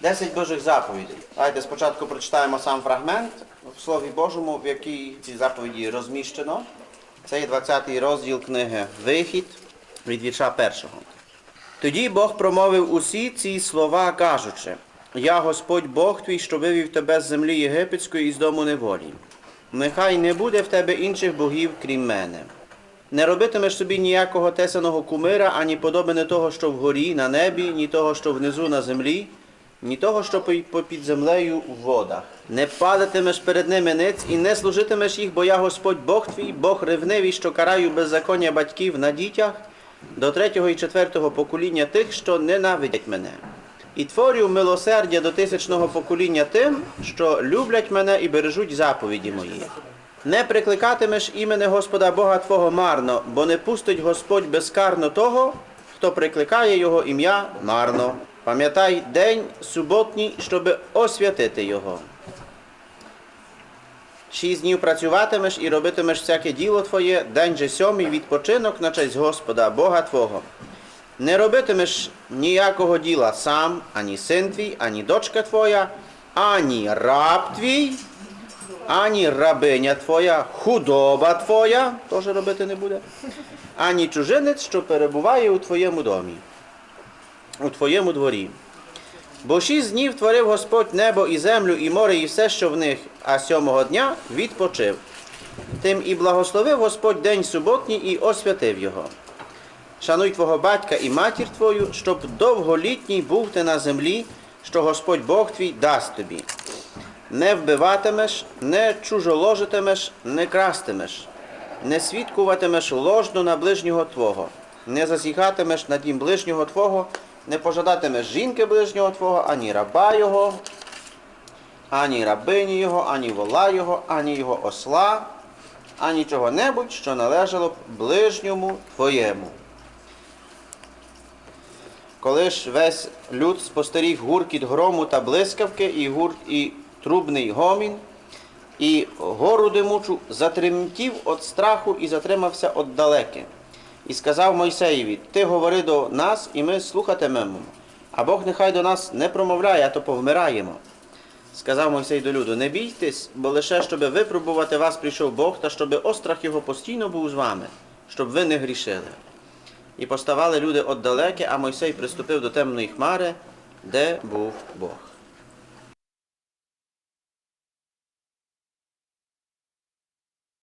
Десять Божих заповідей. Давайте спочатку прочитаємо сам фрагмент в Слові Божому, в якій ці заповіді розміщено. Це є 20-й розділ книги Вихід від вірша першого. Тоді Бог промовив усі ці слова, кажучи, Я Господь Бог твій, що вивів тебе з землі єгипетської і з дому неволі. Нехай не буде в тебе інших богів, крім мене. Не робитимеш собі ніякого тесаного кумира, ані подобане того, що вгорі, на небі, ні того, що внизу на землі, ні того, що попід землею в водах. Не падатимеш перед ними ниць і не служитимеш їх, бо я Господь Бог твій, Бог ревнивий, що караю беззаконня батьків на дітях до третього і четвертого покоління тих, що ненавидять мене. І творю милосердя до тисячного покоління тим, що люблять мене і бережуть заповіді мої. Не прикликатимеш імене Господа Бога Твого марно, бо не пустить Господь безкарно того, хто прикликає Його ім'я марно. Пам'ятай день суботній, щоби освятити його. Шість днів працюватимеш і робитимеш всяке діло твоє, день же сьомий відпочинок на честь Господа, Бога Твого. Не робитимеш ніякого діла сам, ані син твій, ані дочка твоя, ані раб твій, ані рабиня твоя, худоба твоя, теж робити не буде, ані чужинець, що перебуває у твоєму домі, у твоєму дворі. Бо шість днів творив Господь небо і землю, і море, і все, що в них, а сьомого дня відпочив. Тим і благословив Господь день суботній і освятив його. Шануй твого батька і матір твою, щоб довголітній був ти на землі, що Господь Бог твій дасть тобі. Не вбиватимеш, не чужоложитимеш, не крастимеш, не свідкуватимеш ложно на ближнього твого, не засігатимеш на дім ближнього твого, не пожадатимеш жінки ближнього твого, ані раба його, ані рабині його, ані вола його, ані його осла, ані чого-небудь, що належало б ближньому твоєму. Коли ж весь люд спостеріг гуркіт грому та блискавки, і гурт, і трубний гомін, і гору димучу затремтів від страху і затримався отдалеки. І сказав Мойсеєві, ти говори до нас, і ми слухатимемо. А Бог нехай до нас не промовляє, а то повмираємо. Сказав Мойсей до люду, не бійтесь, бо лише щоби випробувати вас прийшов Бог, та щоби острах його постійно був з вами, щоб ви не грішили. І поставали люди отдалеки, а Мойсей приступив до темної хмари, де був Бог.